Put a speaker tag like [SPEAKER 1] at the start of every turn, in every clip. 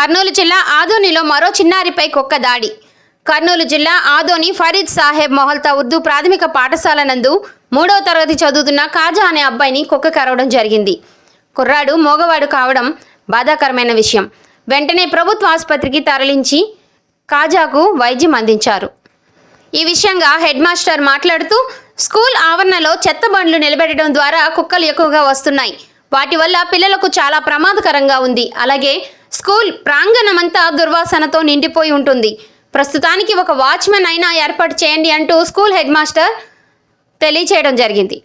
[SPEAKER 1] కర్నూలు జిల్లా ఆదోనిలో మరో చిన్నారిపై కుక్క దాడి. కర్నూలు జిల్లా ఆదోని ఫరీద్ సాహెబ్ మొహల్తా ఉర్దూ ప్రాథమిక పాఠశాల నందు మూడవ తరగతి చదువుతున్న కాజా అనే అబ్బాయిని కుక్క కరవడం జరిగింది. కుర్రాడు మోగవాడు కావడం బాధాకరమైన విషయం. వెంటనే ప్రభుత్వ ఆసుపత్రికి తరలించి కాజాకు వైద్యం అందించారు. ఈ విషయంగా హెడ్ మాస్టర్ మాట్లాడుతూ స్కూల్ ఆవరణలో చెత్త బండ్లు నిలబెట్టడం ద్వారా కుక్కలు ఎక్కువగా వస్తున్నాయి. వాటి వల్ల పిల్లలకు చాలా ప్రమాదకరంగా ఉంది. అలాగే స్కూల్ ప్రాంగణమంతా దుర్వాసనతో నిండిపోయి ఉంటుంది. ప్రస్తుతానికి ఒక వాచ్మెన్ అయినా ఏర్పాటు చేయండి అంటూ స్కూల్ హెడ్ మాస్టర్ తెలియచేయడం జరిగింది.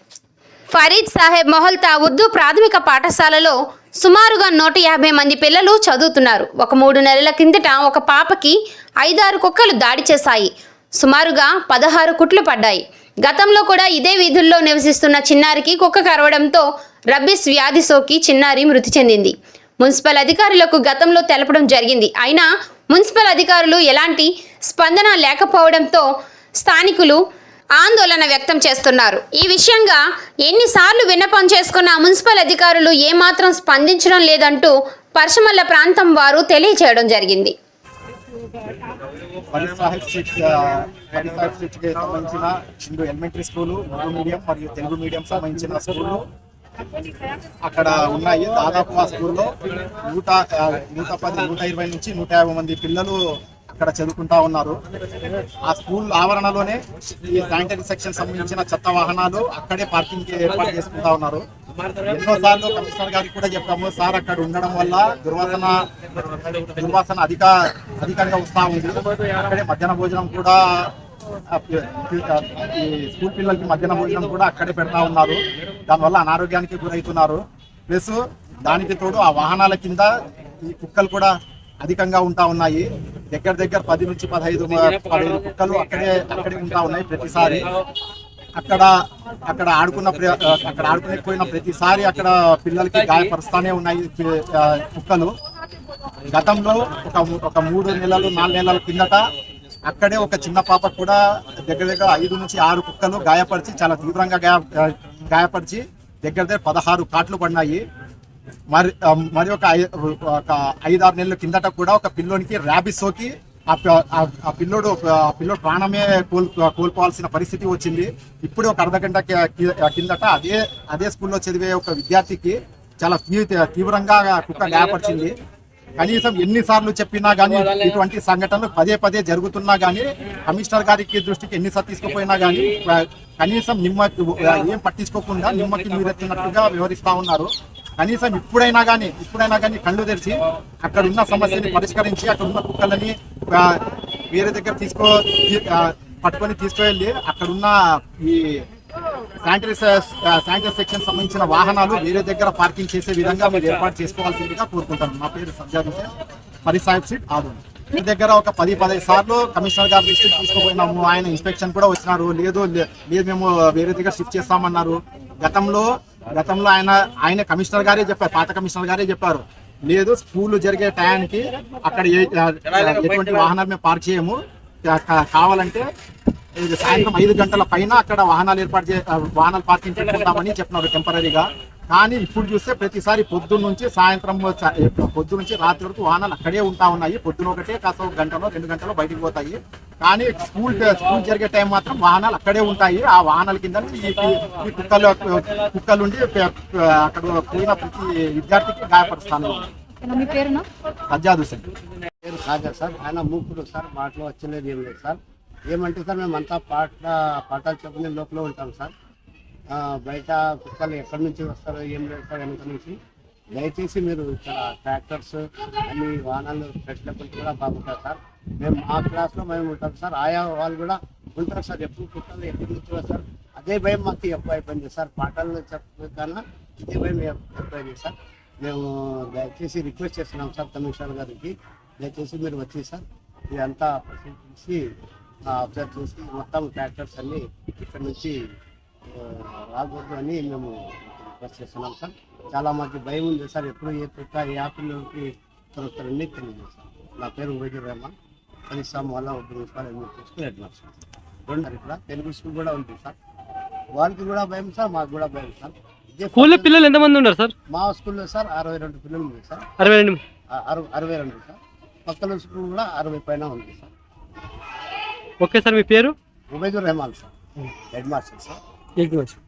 [SPEAKER 1] ఫరీద్ సాహెబ్ మొహల్తా ఉర్దూ ప్రాథమిక పాఠశాలలో సుమారుగా నూట యాభై మంది పిల్లలు చదువుతున్నారు. ఒక మూడు నెలల కిందట ఒక పాపకి ఐదారు కుక్కలు దాడి చేశాయి. సుమారుగా పదహారు కుట్లు పడ్డాయి. గతంలో కూడా ఇదే వీధుల్లో నివసిస్తున్న చిన్నారికి కుక్క కరవడంతో రబ్బిస్ వ్యాధి సోకి చిన్నారి మృతి చెందింది. మున్సిపల్ అధికారులకు గతంలో తెలపడం జరిగింది. అయినా మున్సిపల్ అధికారులు ఎలాంటి స్పందన లేకపోవడంతో స్థానికులు ఆందోళన వ్యక్తం చేస్తున్నారు. ఈ విషయంగా ఎన్నిసార్లు విన్నపం చేసుకున్న మున్సిపల్ అధికారులు ఏమాత్రం స్పందించడం లేదంటూ పర్షమల్ల ప్రాంతం వారు తెలియచేయడం జరిగింది.
[SPEAKER 2] సాహిబ్ స్ట్రీట్ సాహిబ్ సంబంధించిన రెండు ఎలిమెంటరీ స్కూలు మీడియం మరియు తెలుగు మీడియం సంబంధించిన స్కూళ్ళు అక్కడ ఉన్నాయి దాదాపు ఆ స్కూల్లో నూట నూట పది నూట ఇరవై నుంచి నూట యాభై మంది పిల్లలు అక్కడ చదువుకుంటా ఉన్నారు. ఆ స్కూల్ ఆవరణలోనే ఈ శానిటరీ సెక్షన్ సంబంధించిన చెత్త వాహనాలు అక్కడే పార్కింగ్కి ఏర్పాటు చేసుకుంటా ఉన్నారు. ఎన్నోసార్లు కమిషనర్ గారికి కూడా చెప్పాము సార్ అక్కడ ఉండడం వల్ల దుర్వాసన దుర్వాసన అధిక అధికంగా వస్తూ ఉంది. అక్కడే మధ్యాహ్న భోజనం కూడా స్కూల్ పిల్లలకి మధ్యాహ్న భోజనం కూడా అక్కడే పెడతా ఉన్నారు. దానివల్ల అనారోగ్యానికి గురవుతున్నారు. ప్లస్ దానికి తోడు ఆ వాహనాల కింద ఈ కుక్కలు కూడా అధికంగా ఉంటా ఉన్నాయి. దగ్గర దగ్గర పది నుంచి పదహైదు పదహైదు కుక్కలు అక్కడే అక్కడే ఉంటా ఉన్నాయి ప్రతిసారి. అక్కడ అక్కడ ఆడుకున్న అక్కడ ఆడుకునే పోయిన ప్రతిసారి అక్కడ పిల్లలకి గాయపరుస్తానే ఉన్నాయి కుక్కలు. గతంలో ఒక ఒక మూడు నెలలు నాలుగు నెలల కిందట అక్కడే ఒక చిన్న పాప కూడా దగ్గర దగ్గర ఐదు నుంచి ఆరు కుక్కలు గాయపరిచి చాలా తీవ్రంగా గాయ గాయపరిచి దగ్గర దగ్గర పదహారు కాట్లు పడినాయి. మరి మరి ఒక ఒక ఐదారు నెలల కిందట కూడా ఒక పిల్లోనికి ర్యాబిస్ సోకి ఆ ఆ- పిల్లోడు ఆ పిల్లోడు ప్రాణమే కోల్ కోల్పోవాల్సిన పరిస్థితి వచ్చింది. ఇప్పుడు ఒక అర్ధ గంట కిందట అదే అదే స్కూల్లో చదివే ఒక విద్యార్థికి చాలా తీవ్రంగా కుక్క గాయపరిచింది. కనీసం ఎన్నిసార్లు చెప్పినా గానీ ఇటువంటి సంఘటనలు పదే పదే జరుగుతున్నా గానీ కమిషనర్ గారికి దృష్టికి ఎన్నిసార్లు తీసుకుపోయినా గానీ ఆ, కనీసం నిమ్మ ఏం పట్టించుకోకుండా నిమ్మకి నీరెత్తినట్టుగా వ్యవహరిస్తా ఉన్నారు. కనీసం ఇప్పుడైనా కానీ ఇప్పుడైనా కానీ కళ్ళు తెరిచి అక్కడ ఉన్న సమస్యని పరిష్కరించి అక్కడ ఉన్న కుక్కలని వేరే దగ్గర తీసుకో పట్టుకొని తీసుకువెళ్ళి అక్కడ ఉన్న ఈ శానిటరీ శానిటరీ సెక్షన్ సంబంధించిన వాహనాలు వేరే దగ్గర పార్కింగ్ చేసే విధంగా మీరు ఏర్పాటు చేసుకోవాల్సిందిగా కోరుకుంటాను. నా పేరు సజ్జాద్ హుసేన్ పరి సాహిబ్ సీట్ ఆదోని. మీ దగ్గర ఒక పది పదహైదు సార్లు కమిషనర్ గారి దృష్టికి తీసుకుపోయినాము. ఆయన ఇన్స్పెక్షన్ కూడా వచ్చినారు. లేదు లేదు మేము వేరే దగ్గర షిఫ్ట్ చేస్తామన్నారు. గతంలో గతంలో ఆయన ఆయన కమిషనర్ గారే చెప్పారు. పాత కమిషనర్ గారే చెప్పారు. లేదు స్కూల్ జరిగే టయానికి అక్కడ ఏ- ఎటువంటి వాహనాలు మేము పార్క్ చేయము. కావాలంటే సాయంత్రం ఐదు గంటల పైన అక్కడ వాహనాలు ఏర్పాటు చే వాహనాలు పార్కింగ్ పెట్టుకుంటామని చెప్పినారు టెంపరీగా కానీ ఇప్పుడు చూస్తే ప్రతిసారి పొద్దున్న నుంచి సాయంత్రం స- పొద్దు నుంచి రాత్రి వరకు వాహనాలు అక్కడే ఉంటా ఉన్నాయి. పొద్దున ఒకటే కాస్త ఒక గంటలో రెండు గంటలో బయటికి పోతాయి. కానీ స్కూల్ స్కూల్ జరిగే టైం మాత్రం వాహనాలు అక్కడే ఉంటాయి. ఆ వాహనాల కింద ఈ కుక్కలు కుక్కలుండి అక్కడ పోయిన ప్రతి విద్యార్థికి గాయపరుస్తాను. సజ్జాద్ హుసేన్
[SPEAKER 3] పేరు సాగర్ సార్. ఆయన మూకుడు సార్. మాటలో వచ్చలేదు ఏం లేదు సార్. ఏమంటే సార్ మేమంతా పాట పాఠాలు చెప్పుకునే లోపల ఉంటాం సార్. బయట కుక్కలు ఎక్కడి నుంచి వస్తారో ఏం లేదు సార్ వెనక నుంచి. దయచేసి మీరు ఇక్కడ ట్రాక్టర్స్ అన్ని వాహనాలు పెట్టినప్పుడు కూడా బాగుంటారు సార్. మేము మా క్లాస్లో మేము ఉంటాం సార్. ఆయా వాళ్ళు కూడా ఉంటారు సార్ ఎప్పుడు కుక్కలు ఎక్కడి నుంచి వస్తారు. అదే భయం మాకు ఎక్కువ అయిపోయింది సార్. పాఠాలు చెప్పకన్నా ఇదే భయం ఎక్కువైంది సార్. మేము దయచేసి రిక్వెస్ట్ చేస్తున్నాం సార్ కమిషనర్ గారికి. దయచేసి మీరు వచ్చి సార్ ఇదంతా పరిశీలించి అబ్జర్వ్ చేసి మొత్తం ట్రాక్టర్స్ అన్ని ఇక్కడ నుంచి రాకూడదు అని మేము రిక్వెస్ట్ చేస్తున్నాం సార్. చాలా మాకు భయం ఉంది సార్ ఎప్పుడు ఏ కుక్క ఏ ఆపిల్లోకి దొరుకుతారని తెలియదు సార్. నా పేరు ఉబైదుర్ రెహమాన్ కనీసం వల్ల ఒక మున్సిపల్ ఎడ్మినిస్ట్రేషన్ హెడ్ మాస్టర్ రెండు ఇక్కడ తెలుగు స్కూల్ కూడా ఉంది సార్. వాళ్ళకి కూడా భయం సార్ మాకు కూడా భయం సార్.
[SPEAKER 4] స్కూల్లో పిల్లలు ఎంతమంది ఉన్నారు సార్?
[SPEAKER 3] మా స్కూల్లో సార్ అరవై రెండు పిల్లలు ఉంది సార్.
[SPEAKER 4] అరవై రెండు.
[SPEAKER 3] అరవై రెండు సార్. పక్కన స్కూల్ కూడా అరవై పైన ఉంది సార్.
[SPEAKER 4] ఓకే సార్ మీ పేరు?
[SPEAKER 3] Ubaidur Rehman sir. Head master sir.
[SPEAKER 4] ఏక్ నిమిషం